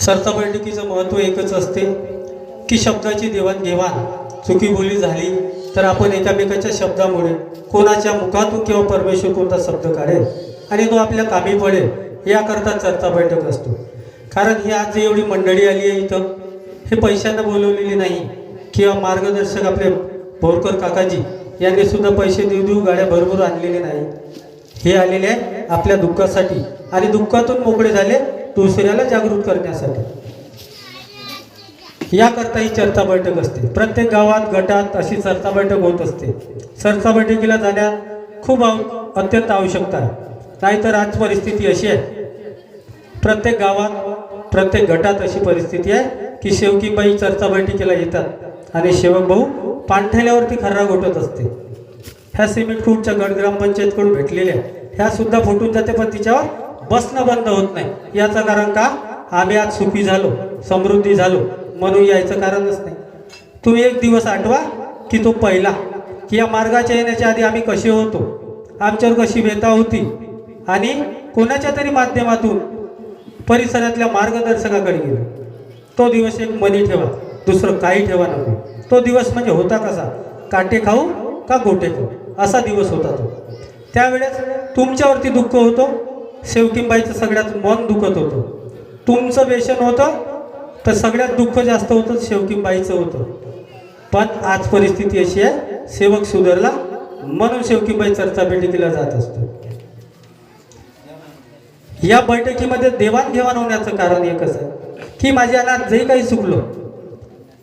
सरता बैठकीचं महत्त्व एकच असते की शब्दाची देवाणघेवाण. चुकी बोली झाली तर आपण एकामेकाच्या शब्दामुळे कोणाच्या मुखातून किंवा परमेश्वर कोणता शब्द काढेल आणि तो आपल्या कामी पडेल याकरता चर्चा बैठक असतो. कारण ही आज जी एवढी मंडळी आली आहे इथं हे पैशांना बोलवलेली नाही किंवा मार्गदर्शक आपले बोरकर काकाजी यांनी सुद्धा पैसे देऊ देऊ गाड्या भरभरून आणलेले नाही. हे आलेले आहे आपल्या दुःखासाठी आणि दुःखातून मोकळे झाले दुसऱ्याला जागृत करण्यासाठी. याकरता ही चर्चा बैठक असते. प्रत्येक गावात गटात अशी चर्चा बैठक होत असते. चर्चा बैठकीला जाण्या खूप आव अत्यंत आवश्यकता आहे. नाहीतर आज परिस्थिती अशी आहे. प्रत्येक गावात प्रत्येक गटात अशी परिस्थिती आहे की शेवकीबाई चर्चा बैठकीला येतात आणि शेवक भाऊ पाणठेल्यावरती खर्रा गोठत असते. ह्या सिमेंट खूपच्या गट ग्रामपंचायतकडून भेटलेल्या ह्या सुद्धा फुटून जाते पण तिच्यावर बसणं बंद होत नाही. याचं कारण का? आम्ही आज सुखी झालो समृद्धी झालो म्हणून यायचं कारणच नाही. तुम्ही एक दिवस आठवा की तो पहिला. की या मार्गाच्या येण्याच्या आधी आम्ही कसे होतो? आमच्यावर कशी व्यथा होती? आणि कोणाच्या तरी माध्यमातून परिसरातल्या मार्गदर्शकाकडे गेलो. तो दिवस एक मनी ठेवा दुसरं काही ठेवा नको. तो दिवस म्हणजे होता कसा? काटे खाऊ का गोटे खाऊ? असा दिवस होता तो. त्यावेळेस तुमच्यावरती दुःख होतं? शेवकिंबाईचं सगळ्यात मन दुखत होतं. तुमचं व्यसन होतं तर सगळ्यात दुःख जास्त होतं शेवकिंबाईचं होतं. पण आज परिस्थिती अशी आहे सेवक सुधारला म्हणून शेवकिंबाई चर्चा बैठकीला जात असतो. या बैठकीमध्ये देवाणघेवाण होण्याचं कारण एकच आहे की माझ्या अनाथ जे काही चुकलो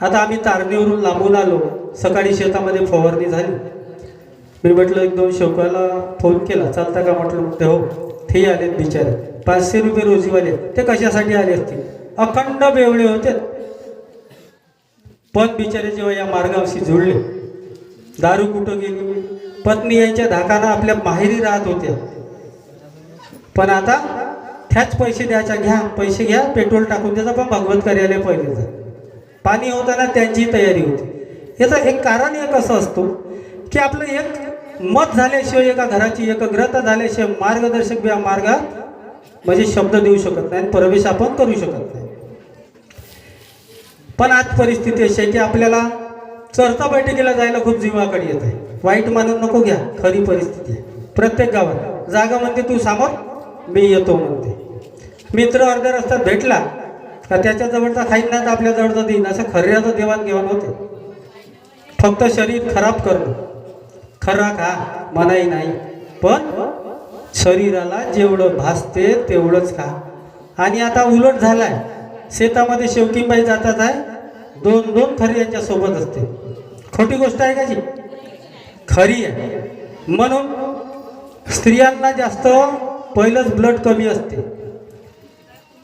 आता आम्ही तारणीवरून लांबून आलो सकाळी शेतामध्ये फवारणी झाली. मी म्हटलं एक दोन शेवकाला फोन केला चालता का? म्हटलं ते हो. ते आलेत बिचारे. पाचशे रुपये रोजीवाले ते कशासाठी आले असतील? अखंड बेवळे होते. पण बिचारे जेव्हा या मार्गावशी जुळले दारू कुठं गेली? पत्नी यांच्या धाकानं आपल्या माहेरी राहत होत्या. पण आता त्याच पैसे द्यायचा घ्या पैसे घ्या पेट्रोल टाकून द्यायचा पण भगवत कार्यालय पहिले जा. पाणी होताना त्यांची तयारी होती. याचं एक कारण एक असं असतो की आपलं एक मत झाल्याशिवाय एका घराची एकग्रता झाल्याशिवाय मार्गदर्शक या मार्गात म्हणजे शब्द देऊ शकत नाही आणि प्रवेश आपण करू शकत नाही. पण आज परिस्थिती अशी आहे की आपल्याला चर्चा बैठकीला जायला खूप जीवाकडे येत आहे. वाईट मानून नको घ्या खरी परिस्थिती आहे. प्रत्येक गावात जागा म्हणते तू समोर मी येतो म्हणते. मित्र अर्ध्या रस्त्यात भेटला का त्याच्या जवळचा खाईन नाही तर आपल्या जवळचा देईन असं खऱ्याचं देवाणघेवाण होते. फक्त शरीर खराब करणं. खरा खा मनाई नाही. पण शरीराला जेवढं भासते तेवढंच खा. आणि आता उलट झालाय. शेतामध्ये शेवकीबाई जातात आहे. दोन दोन खरी यांच्या सोबत असते. खोटी गोष्ट आहे का जी? खरी आहे. म्हणून स्त्रियांना जास्त पहिलंच ब्लड कमी असते.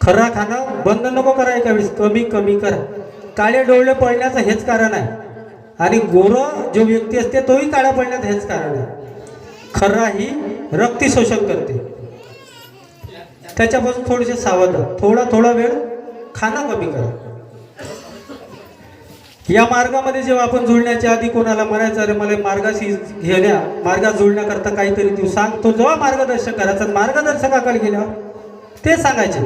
खरा खाणं बंद नको करा एका वेळेस. कमी कमी करा. काळे डोळे पडण्याचं हेच कारण आहे. आणि गोरं जो व्यक्ती असते तोही काळा पडण्यात हेच कारण आहे. खरा ही रक्ती शोषण करते. त्याच्यापासून थोडेसे सावध थोडा थोडा वेळ खाणं कमी करा. या मार्गामध्ये जेव्हा आपण जुळण्याच्या आधी कोणाला म्हणायचं अरे मला मार्गाशी घेण्या मार्गात जुळण्याकरता काहीतरी तू सांग तो जेव्हा मार्गदर्शक करायचा मार्गदर्शकाकडे गेल्यावर ते सांगायचे.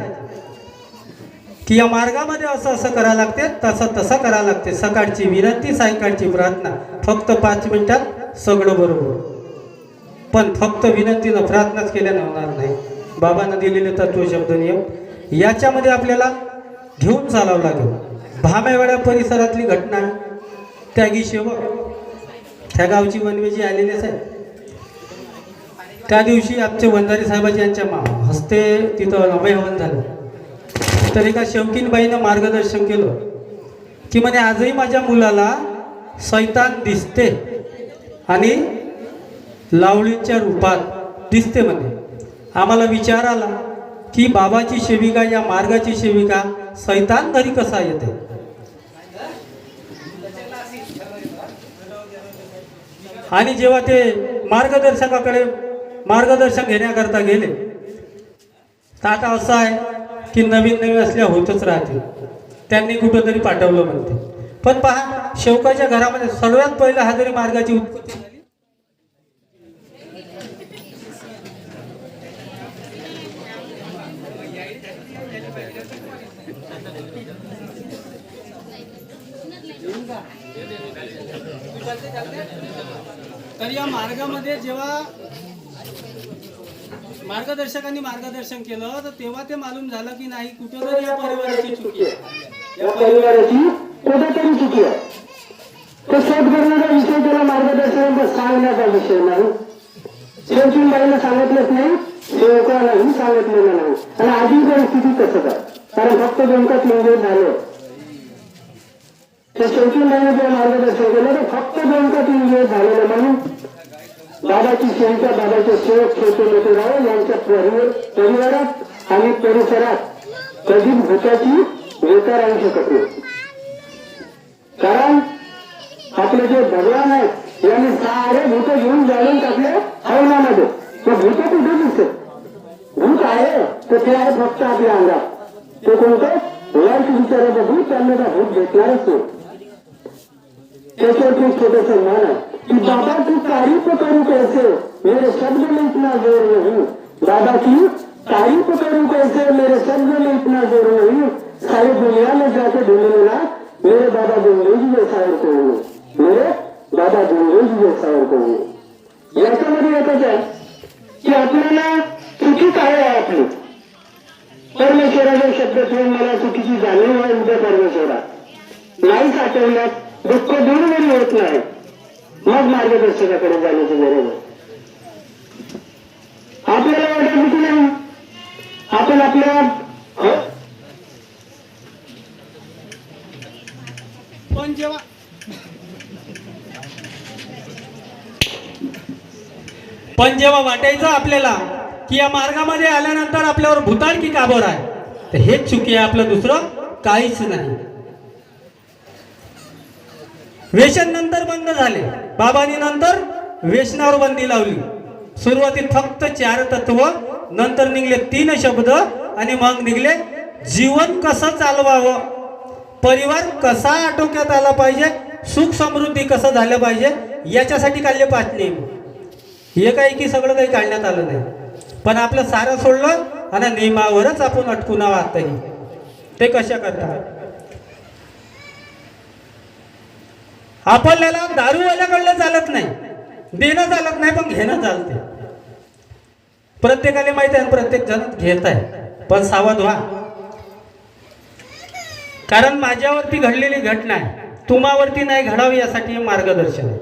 की या मार्गामध्ये असं असं करावं लागते तसं तसं करावं लागते. सकाळची विनंती सायंकाळची प्रार्थना. फक्त पाच मिनिटात सगळं बरोबर. पण फक्त विनंतीनं प्रार्थनाच केल्यानं होणार नाही. बाबांना दिलेले तत्व शब्द नियम याच्यामध्ये आपल्याला घेऊन चालावं लागेल. भामेवाड्या परिसरातली घटना त्यागी शेवक त्या गावची वनवेजी आलेलेच आहे त्या दिवशी आमचे वंजारी साहेबाजी यांच्या मा हस्ते तिथं अभय हवन झालं. तर एका शौकीनबाईनं मार्गदर्शन केलं. की म्हणे आजही माझ्या मुलाला सैतान दिसते आणि लावळीच्या रूपात दिसते म्हणे. आम्हाला विचार आला की बाबाची सेविका या मार्गाची सेविका सैतान घरी कसा येते? आणि जेव्हा ते मार्गदर्शकाकडे मार्गदर्शन घेण्याकरता गेले तर आता असं आहे की नवीन नवीन असल्या होतच राहतील. त्यांनी कुठंतरी पाठवलं म्हणते. पण पहा शेवकाच्या घरामध्ये सगळ्यात पहिला हजारी मार्गाची उत्पत्ती तर या मार्गामध्ये जेव्हा मार्गदर्शकांनी मार्गदर्शन केलं तर तेव्हा ते मालूम झालं की नाही कुठेतरी या परिवाराची चुकी आहे. या परिवाराची कुठेतरी चुकी आहे. तो विषय त्याला मार्गदर्शन सांगण्याचा विषय नाही. शेवटी बाईला सांगितलंच नाही सेवकालाही सांगितलेलं नाही. आणि आधी परिस्थिती तसंच आहे. कारण फक्त दोन का तीन दिवस झाले. त्या शेवटी जेव्हा मार्गदर्शन केलं तर फक्त दोन का तीन दिवस झालेले म्हणून बाबाची सेविका बाबाचे सेवक छोटे मोठे राव यांच्या परिवारात आणि परिसरात कधी भूताची बेकार आणू शकत नाही कारण आपले जे भगवान आहेत यांनी सारे भूत घेऊन जाळून टाकले हवनामध्ये ते भूत कुठे दिसते? भूत आहे तर ते आहे फक्त आपल्या अंगात. ते कोणतं? वाईट विचाराचं भूत त्यांना भूत भेटणारच नाही. त्याच्यावरती छोटस मान आहे. कि दादा की तारीफ करूं कैसे मेरे शब्द में इतना जोर नहीं. दादा की तारीफ करूं कैसे मेरे शब्द में इतना जोर नहीं. सारी दुनिया में जाके ढूंढने ना मेरे दादा गुंडेज जैसा और कोई नहीं मेरे दादा गुंडेज जैसा और कोई नहीं याच्यामध्ये एकच आहे की आपल्याला चुकी काय आहे आपली? परमेश्वराचा शब्द ठेवून मला चुकीची जाणीव आहे उद्या परमेश्वरा नाही साठवण्यात दुःख दूर जरी होत नाही. मग मार्गदर्शकाकडे जाण्याची गरज आहे. आपल्याला वाटत की नाही आपण आपल्या पण जेव्हा पण जेव्हा वाटायचं आपल्याला की या मार्गामध्ये आल्यानंतर आपल्यावर भूतान की काबर आहे? तर हेच चुकी आहे आपलं दुसरं काहीच नाही. व्यसन नंतर बंद झाले. बाबांनी नंतर व्यसनावर बंदी लावली. सुरुवातीत फक्त चार तत्व नंतर निघले तीन शब्द आणि मग निघले जीवन कसं चालवावं? परिवार कसा आटोक्यात आला पाहिजे? सुख समृद्धी कसं झालं पाहिजे? याच्यासाठी काढले पाच नियम. हे काही की सगळं काही काढण्यात आलं नाही. पण आपलं सारं सोडलं आणि नियमावरच आपण अटकून आहोत आताही. ते कशा करतात? आपल्याला दारूवाल्याकडलं चालत नाही. देणं चालत नाही पण घेणं चालते प्रत्येकाला माहिती आहे प्रत्येक जण घेत आहे. पण सावध व्हा. कारण माझ्यावरती घडलेली घटना आहे. तुम्हावरती नाही घडावी यासाठी मार्गदर्शन आहे.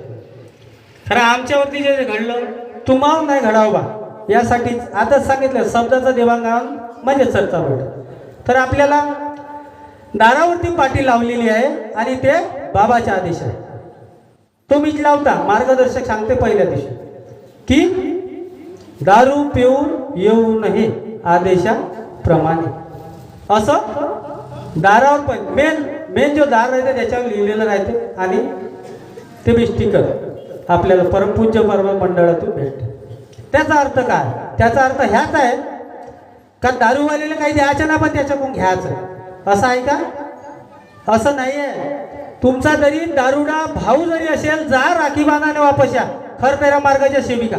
खरं आमच्यावरती जे घडलं तुम्हाला नाही घडावं बा. यासाठी आताच सांगितलं शब्दाचं देवाणघेवाण म्हणजे चर्चा बैठक तर आपल्याला दारावरती पाठी लावलेली आहे आणि ते बाबाच्या आदेश आहे. तो मीच लावता मार्गदर्शक सांगते पहिल्या दिवशी की दारू पिऊन येऊ नये आदेशाप्रमाणे. असं दारावर पण मेन मेन जो दार राहते त्याच्यावर लिहिलेलं राहते आणि ते मी स्टिकर आपल्याला परमपूज्य परम मंडळातून भेटते. त्याचा अर्थ काय? त्याचा अर्थ ह्याच आहे का दारूवालेला काही द्यायचं ना पण त्याच्याकडून घ्यायचं असं आहे का? असं नाही आहे तुमचा जरी दारुडा भाऊ जरी असेल जा राखी बांधाने वापस या. खर तेरा मार्गाच्या सेविका.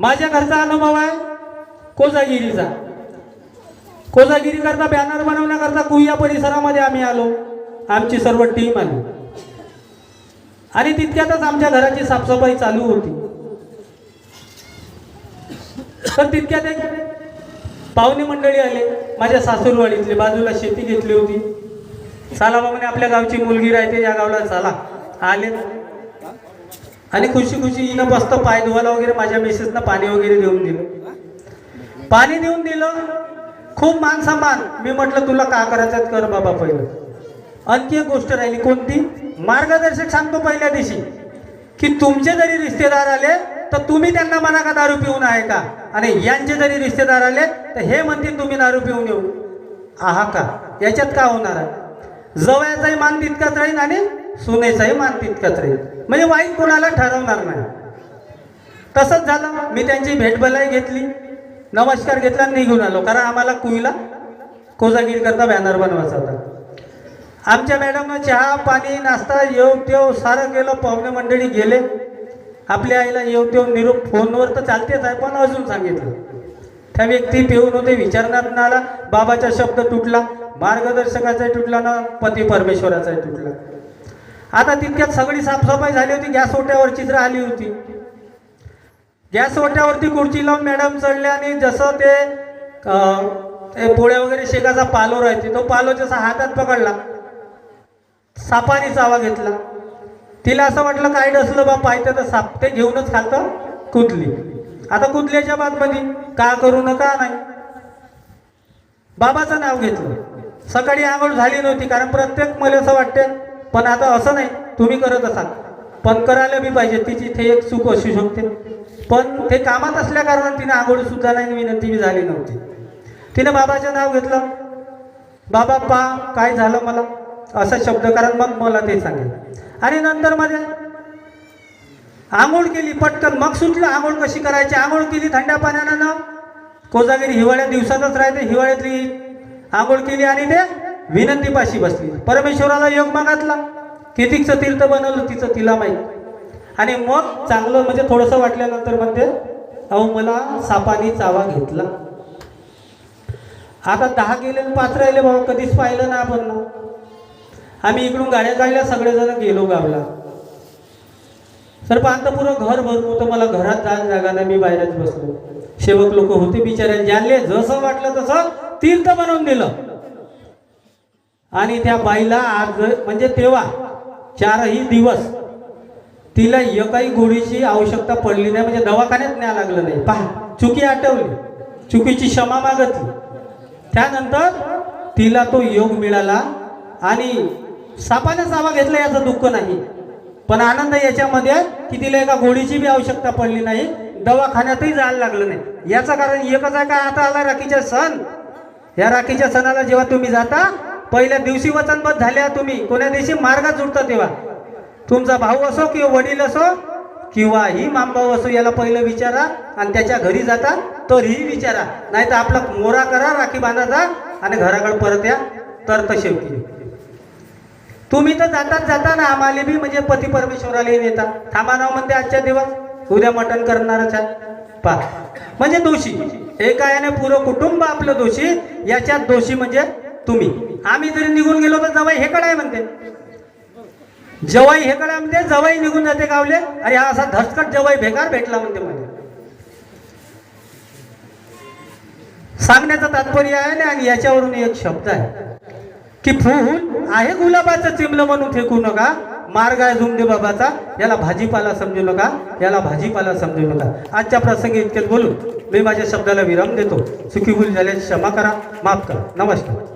माझ्या घरचा अनुभव आहे कोजागिरीचा. कोजागिरी करता बॅनर बनवण्याकरता कुया परिसरामध्ये आम्ही आलो. आमची सर्व टीम आली. आणि तितक्यातच आमच्या घराची साफसफाई चालू होती. तर तितक्यात एक पाहुणे मंडळी आले. माझ्या सासूरवाडीतले बाजूला शेती घेतली होती. चला बाबाने आपल्या गावची मुलगी राहते या गावला चला आले. आणि खुशी खुशी हिनं मस्त पाय धुवायला वगैरे माझ्या मिसेसनं पाणी वगैरे देऊन दिलं. पाणी देऊन दिलं. खूप मान सन्मान. मी म्हटलं तुला का करायचं? कर बाबा पहिलं. आणखी एक गोष्ट राहिली कोणती? मार्गदर्शक सांगतो पहिल्या दिवशी की तुमचे जरी रिश्तेदार आले तर तुम्ही त्यांना म्हणा का दारू पिऊन आहे का? आणि यांचे जरी रिश्तेदार आले तर हे म्हणतील तुम्ही दारू पिऊन येऊ. आहा का? याच्यात का होणार आहे? जवळचाही मान तितकाच राहील आणि सुनेचाही मान तितकाच राहील. म्हणजे वाईट कोणाला ठरवणार नाही. तसंच झालं. मी त्यांची भेटबलाई घेतली. नमस्कार घेतला आणि निघून आलो. कारण आम्हाला कुईला कोजागिरी करता बॅनर बनवायचा होता. आमच्या मॅडमनं चहा पाणी नाश्ता येऊ तेव सारं केलं. पाहुणे मंडळी गेले. आपल्या आईला येऊ तेव निरोप फोनवर तर चालतेच आहे पण अजून सांगितलं? त्या व्यक्ती पिऊन होते विचारण्यात नाला बाबाचा शब्द तुटला मार्गदर्शकाचाही तुटला ना पती परमेश्वराचाही तुटला. आता तितक्यात सगळी साफसफाई झाली होती गॅस ओट्यावर चित्र आली होती. गॅस ओट्यावरती खुर्ची लावून मॅडम चढल्या आणि जसं ते पोळ्या वगैरे शेकाचा पालो राहते तो पालो जसा हातात पकडला सापाने चावा घेतला. तिला असं वाटलं काय डसलं बा पाहिजे तर साप ते घेऊनच खालतं कुदली. आता कुदल्याच्या बातमध्ये का करू नका नाही? बाबाचं नाव घेतलं. सकाळी आंघोळ झाली नव्हती कारण प्रत्येक मला असं वाटते पण आता असं नाही तुम्ही करत असाल. पण करायला बी पाहिजे तिची ते एक चूक असू शकते पण ते कामात असल्या कारणाने तिने आंघोळ सुद्धा नाही विनंती बी झाली नव्हती. तिने बाबाचं नाव घेतलं. बाबा पा काय झालं मला? असा शब्द कारण मग मला ते सांगेल. आणि नंतर माझ्या आंघोळ केली पटकन मग सुटलं आंघोळ कशी करायची? आंघोळ केली थंड्या पाण्यानं ना? कोजागिरी हिवाळ्या दिवसातच राहते हिवाळ्यातली आंघोळ केली आणि ते विनंतीपाशी बसली. परमेश्वराला योग मागातला. कितीचं तीर्थ बनवलं तिचं तिला माहीत. आणि मग चांगलं म्हणजे थोडंसं वाटल्यानंतर म्हणते अहो मला सापानी चावा घेतला. आता दहा गेले आणि पाच राहिले भाऊ कधीच पाहिलं ना आपण आम्ही इकडून गाड्या काढल्या सगळेजण गेलो गावला. सर पाहता पुरं घर भरून होतं मला घरात जायला जागा नाही मी बाहेरच बसलो. सेवक लोक होते बिचारे ज्यांले जसं वाटलं तसं तीर्थ बनवून दिलं. आणि त्या बाईला आज म्हणजे तेव्हा चारही दिवस तिला एकही गोळीची आवश्यकता पडली नाही म्हणजे दवाखान्यात न्याय लागलं नाही. पहा चुकी आठवली. चुकीची क्षमा मागतली. त्यानंतर तिला तो योग मिळाला आणि सापाने सावा घेतला याचं दुःख नाही. पण आनंद याच्यामध्ये की तिला एका गोळीची बी आवश्यकता पडली नाही दवाखान्यातही जायला लागलं नाही. याचं कारण एकच आहे का आता आला राखीचा सण. या राखीच्या सणाला जेव्हा तुम्ही जाता पहिल्या दिवशी वचनबद्ध झाल्या तुम्ही कोण्या दिवशी मार्गात जुडता तेव्हा. तुमचा भाऊ असो किंवा वडील असो किंवा ही मामभाऊ असो याला पहिलं विचारा आणि त्याच्या घरी जाता तरीही विचारा. नाही तर आपला मोरा करा राखी बांधा जा आणि घराकडे परत या. तर तसे तुम्ही तर जातात जाता ना आम्हाला बी म्हणजे पती परमेश्वरालाही नेता. थांबा नाव हो म्हणते आजच्या दिवस. उद्या मटण करणारच आहे. पा. म्हणजे दोषी. एका याने पुरं कुटुंब आपलं दोषी याच्यात दोषी म्हणजे तुम्ही. आम्ही जरी निघून गेलो तर जवाई हे कडाय म्हणते. जवाई हे कडाय म्हणते जवाई निघून जाते गावले. अरे हा असा धसकट जवाई बेकार भेटला म्हणते म्हणजे सांगण्याचं तात्पर्य आहे ना आणि याच्यावरून एक शब्द आहे. की फूल आहे गुलाबाचं चिमलं म्हणून फेकू नका. मार्ग आहे झुमदे बाबाचा. याला भाजीपाला समजू नका. याला भाजीपाला समजू नका. आजच्या प्रसंगी इतकेच बोलू. मी माझ्या शब्दाला विराम देतो. चुकी भूल झाल्यास क्षमा करा. माफ करा. नमस्कार.